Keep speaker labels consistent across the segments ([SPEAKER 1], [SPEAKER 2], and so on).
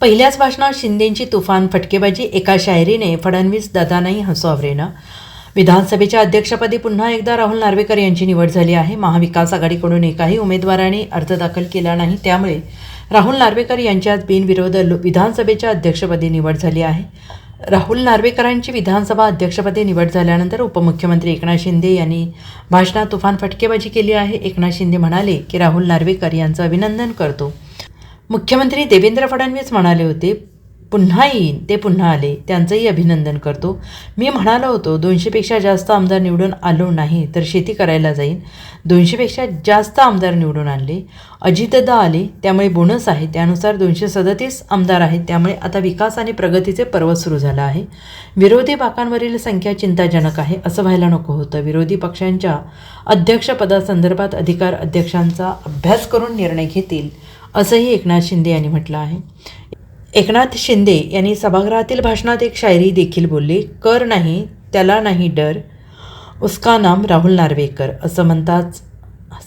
[SPEAKER 1] पहिल्याच भाषणात शिंदेंची तुफान फटकेबाजी एका शायरीने फडणवीस दादांनाही हसवावरेनं विधानसभेच्या अध्यक्षपदी पुन्हा एकदा राहुल नार्वेकर यांची निवड झाली आहे. महाविकास आघाडीकडून एकाही उमेदवाराने अर्ज दाखल केला नाही. त्यामुळे राहुल नार्वेकर यांच्यात बिनविरोध विधानसभेच्या अध्यक्षपदी निवड झाली आहे. राहुल नार्वेकरांची विधानसभा अध्यक्षपदी निवड झाल्यानंतर उपमुख्यमंत्री एकनाथ शिंदे यांनी भाषणात तुफान फटकेबाजी केली आहे. एकनाथ शिंदे म्हणाले की राहुल नार्वेकर यांचं अभिनंदन करतो. मुख्यमंत्री देवेंद्र फडणवीस म्हणाले होते पुन्हा येईन ते पुन्हा आले त्यांचंही अभिनंदन करतो. मी म्हणालो होतो दोनशेपेक्षा जास्त आमदार निवडून आलो नाही तर शेती करायला जाईन. दोनशेपेक्षा जास्त आमदार निवडून आणले. अजितदा आले त्यामुळे बोनस आहे. त्यानुसार दोनशे सदतीस आमदार आहेत. त्यामुळे आता विकास आणि प्रगतीचे पर्व सुरू झालं आहे. विरोधी बाकांवरील संख्या चिंताजनक आहे असं व्हायला नको होतं. विरोधी पक्षांच्या अध्यक्षपदासंदर्भात अधिकार अध्यक्षांचा अभ्यास करून निर्णय घेतील. असंही एकनाथ शिंदे यांनी म्हटलं आहे. एकनाथ शिंदे यांनी सभागृहातील भाषणात एक शायरी देखील बोलली कर नाही त्याला नाही डर उसका नाम राहुल नार्वेकर असं म्हणताच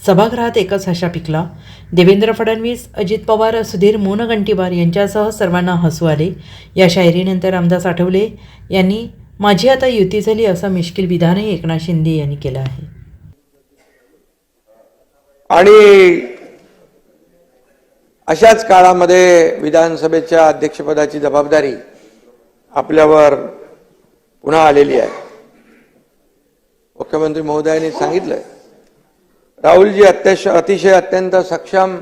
[SPEAKER 1] सभागृहात एकच हशा पिकला. देवेंद्र फडणवीस अजित पवार सुधीर मोनगंटीवार यांच्यासह सर्वांना हसू आले. या शायरीनंतर रामदास आठवले यांनी माझी आता युती झाली असं मिश्किल विधानही एकनाथ शिंदे यांनी केलं आहे.
[SPEAKER 2] आणि अशाच काळामध्ये विधानसभेच्या अध्यक्षपदाची जबाबदारी आपल्यावर पुन्हा आलेली आहे. मुख्यमंत्री महोदयांनी सांगितलं राहुलजी अत्यश अतिशय अत्यंत सक्षम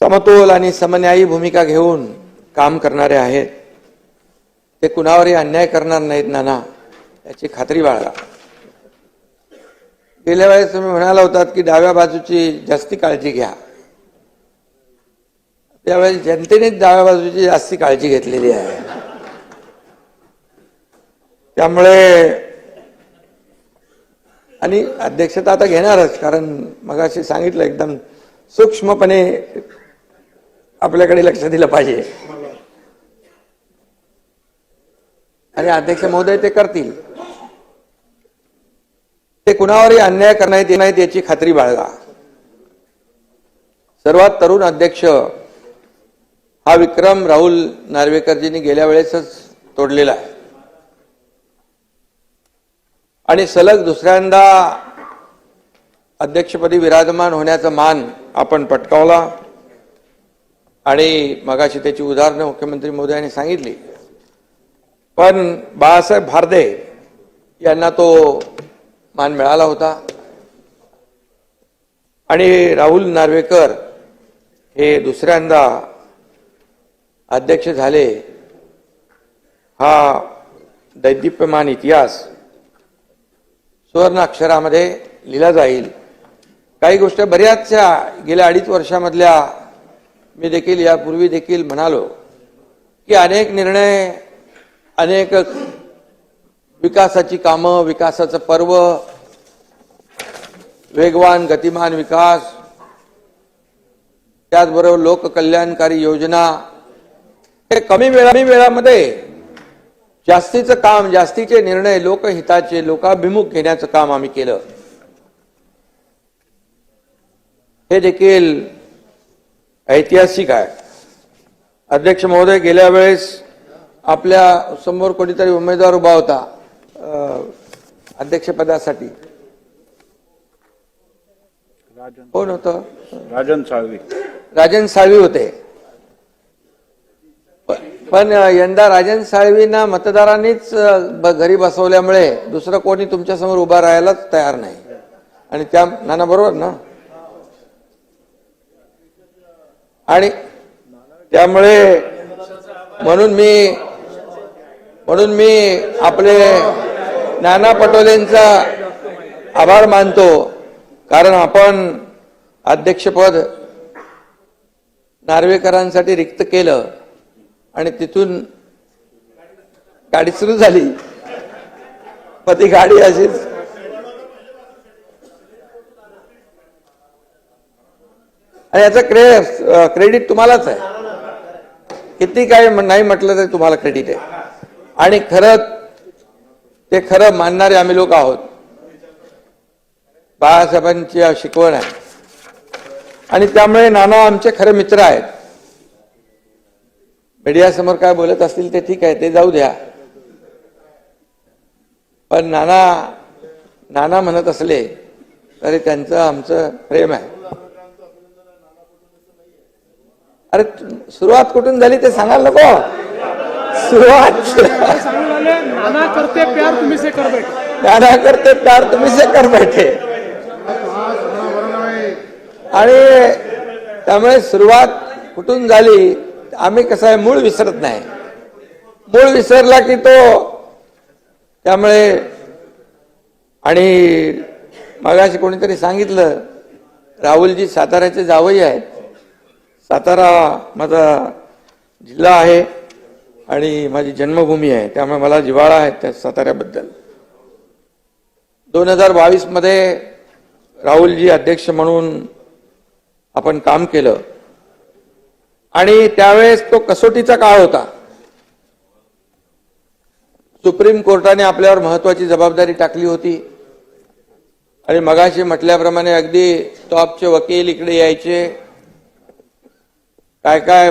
[SPEAKER 2] समतोल आणि समन्यायी भूमिका घेऊन काम करणारे आहेत. ते कुणावरही अन्याय करणार नाहीत नाना. याची खात्री बाळगा. गेल्या वेळेस तुम्ही म्हणाला होतात की डाव्या बाजूची जास्ती काळजी घ्या. त्यावेळेस जनतेनेच डाव्या बाजूची जास्ती काळजी घेतलेली आहे. त्यामुळे आणि अध्यक्षता आता घेणारच कारण मगाशी सांगितलं एकदम सूक्ष्मपणे आपल्याकडे लक्ष दिलं पाहिजे. आणि अध्यक्ष महोदय ते करतील. ते कुणावरही अन्याय करण्यात येत नाहीत याची खात्री बाळगा. सर्वात तरुण अध्यक्ष हा विक्रम राहुल नार्वेकरजींनी गेल्या वेळेसच तोडलेला आहे. आणि सलग दुसऱ्यांदा अध्यक्षपदी विराजमान होण्याचा मान आपण पटकावला आणि मगाशी त्याची उदाहरणं मुख्यमंत्री मोदयांनी सांगितली. पण बाळासाहेब भारदे यांना तो मान मिळाला होता. आणि राहुल नार्वेकर हे दुसऱ्यांदा अध्यक्ष झाले. हा दैदिप्यमान इतिहास सुवर्णाक्षरामध्ये लिहिला जाईल. काही गोष्ट बऱ्याचशा गेल्या अडीच वर्षामधल्या मी देखील यापूर्वी देखील म्हणालो की अनेक निर्णय अनेक विकासाची कामं विकासाचं पर्व वेगवान गतिमान विकास त्याचबरोबर लोककल्याणकारी योजना हे कमी वेळा कमी वेळामध्ये जास्तीचं काम जास्तीचे निर्णय लोकहिताचे लोकाभिमुख घेण्याचं काम आम्ही केलं. हे देखील ऐतिहासिक आहे. अध्यक्ष महोदय गेल्या वेळेस आपल्यासमोर कोणीतरी उमेदवार उभा होता. अध्यक्षपदासाठी. कोण होतं?
[SPEAKER 3] राजन साळवी.
[SPEAKER 2] राजन साळवी होते. पण यंदा राजन साळवींना मतदारांनीच घरी बसवल्यामुळे दुसरं कोणी तुमच्यासमोर उभा राहायलाच तयार नाही. आणि त्या नाना बरोबर ना? आणि त्यामुळे म्हणून मी म्हणून मी आपले नाना पटोलेंचा आभार मानतो कारण आपण अध्यक्षपद नार्वेकरांसाठी रिक्त केलं आणि तिथून गाडी सुरू झाली. मग ती गाडी अशीच. आणि याचा क्रे क्रेडिट तुम्हालाच आहे. किती काय नाही म्हटलं तरी तुम्हाला क्रेडिट आहे. आणि खरंच ते खरं मानणारे आम्ही लोक आहोत. बाळासाहेबांची शिकवण आहे. आणि त्यामुळे नाना आमचे खरे मित्र आहेत. मीडियासमोर काय बोलत असतील ते ठीक आहे ते जाऊ द्या. पण नाना नाना म्हणत असले तरी त्यांचं आमचं प्रेम आहे. अरे सुरुवात कुठून झाली ते सांगायला नको. सुरुवात
[SPEAKER 3] नाना करते प्यार तुम्ही से कर बैठे
[SPEAKER 2] नाना करते प्यार तुम्ही से कर बैठे. आणि त्यामुळे सुरुवात कुठून झाली आम्ही कसं आहे मूळ विसरत नाही. मूळ विसरला की तो त्यामुळे आणि मगाशी कोणीतरी सांगितलं राहुलजी साताऱ्याचे जावई आहेत. सातारा माझा जिल्हा आहे. आणि माझी जन्मभूमी आहे त्यामुळे मला जिव्हाळा आहे त्या साताऱ्याबद्दल. दोन हजार बावीसमध्ये राहुलजी अध्यक्ष म्हणून आपण काम केलं. आणि त्यावेळेस तो कसोटीचा काळ होता. सुप्रीम कोर्टाने आपल्यावर महत्वाची जबाबदारी टाकली होती. आणि मगाशी म्हटल्याप्रमाणे अगदी टॉपचे वकील इकडे यायचे. काय काय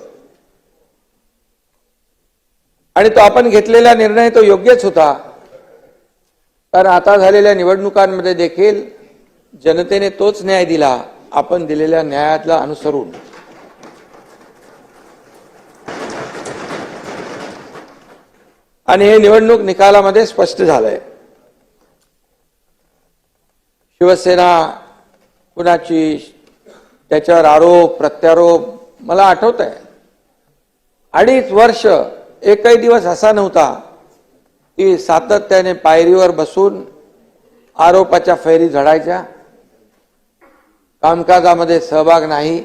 [SPEAKER 2] आणि तो आपण घेतलेला निर्णय तो योग्यच होता. कारण आता झालेल्या निवडणुकांमध्ये देखील जनतेने तोच न्याय दिला आपण दिलेल्या न्यायातला अनुसरून. आणि हे निवडणूक निकालामध्ये स्पष्ट झालंय. शिवसेना कुणाची त्याच्यावर आरोप प्रत्यारोप मला आठवत आहे अडीच वर्ष एकही दिवस असा नव्हता की सातत्याने पायरीवर बसून आरोपाच्या फैरी झडायच्या. कामकाजामध्ये सहभाग नाही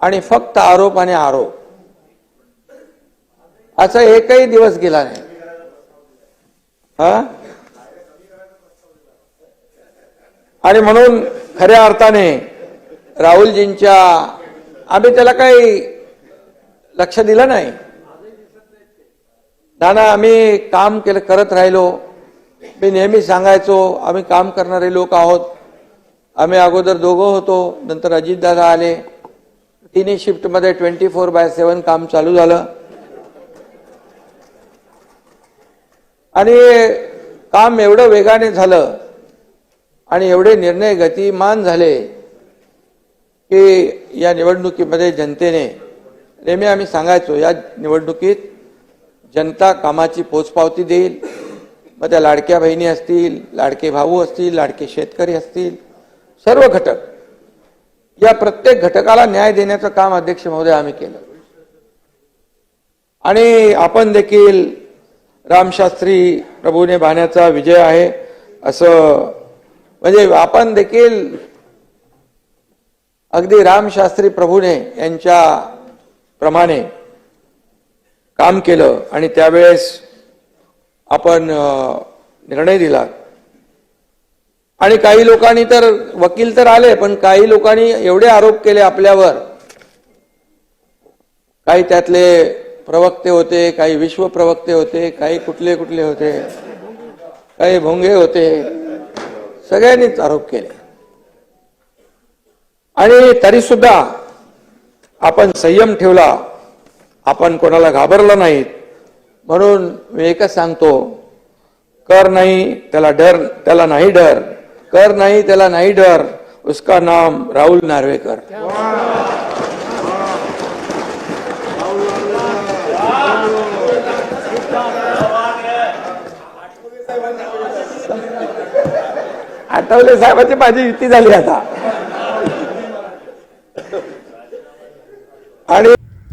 [SPEAKER 2] आणि फक्त आरोप आणि आरोप. असा एकही दिवस गेला नाही. हा? आणि म्हणून खऱ्या अर्थाने राहुलजींच्या आम्ही त्याला काही लक्ष दिलं नाही. नाना आम्ही काम केलं करत राहिलो. मी नेहमी सांगायचो आम्ही काम करणारे लोक आहोत. आम्ही अगोदर दोघं होतो नंतर अजितदादा आले. तिन्ही शिफ्टमध्ये ट्वेंटी फोर बाय सेवन काम चालू झालं. आणि काम एवढं वेगाने झालं आणि एवढे निर्णय गतिमान झाले की या निवडणुकीमध्ये जनतेने नेहमी आम्ही सांगायचो या निवडणुकीत जनता कामाची पोचपावती देईल. मग त्या लाडक्या बहिणी असतील लाडके भाऊ असतील लाडके शेतकरी असतील सर्व घटक. या प्रत्येक घटकाला न्याय देण्याचं काम अध्यक्ष महोदय आम्ही केलं. आणि आपण देखील रामशास्त्री प्रभूने बाण्याचा विजय आहे. असं म्हणजे आपण देखील अगदी रामशास्त्री प्रभूने यांच्या प्रमाणे काम केलं आणि त्यावेळेस आपण निर्णय दिला. आणि काही लोकांनी तर वकील तर आले पण काही लोकांनी एवढे आरोप केले आपल्यावर. काही त्यातले प्रवक्ते होते काही विश्व प्रवक्ते होते काही कुठले कुठले होते काही भोंगे होते. सगळ्यांनीच आरोप केले. आणि तरी सुद्धा आपण संयम ठेवला. आपण कोणाला घाबरलं नाहीत. म्हणून मी एकच सांगतो कर नाही त्याला डर त्याला नाही डर. कर नाही त्याला नाही डर. उसका नाम राहुल नार्वेकर. आठवले साहेबाची माझी युती झाली आता आणि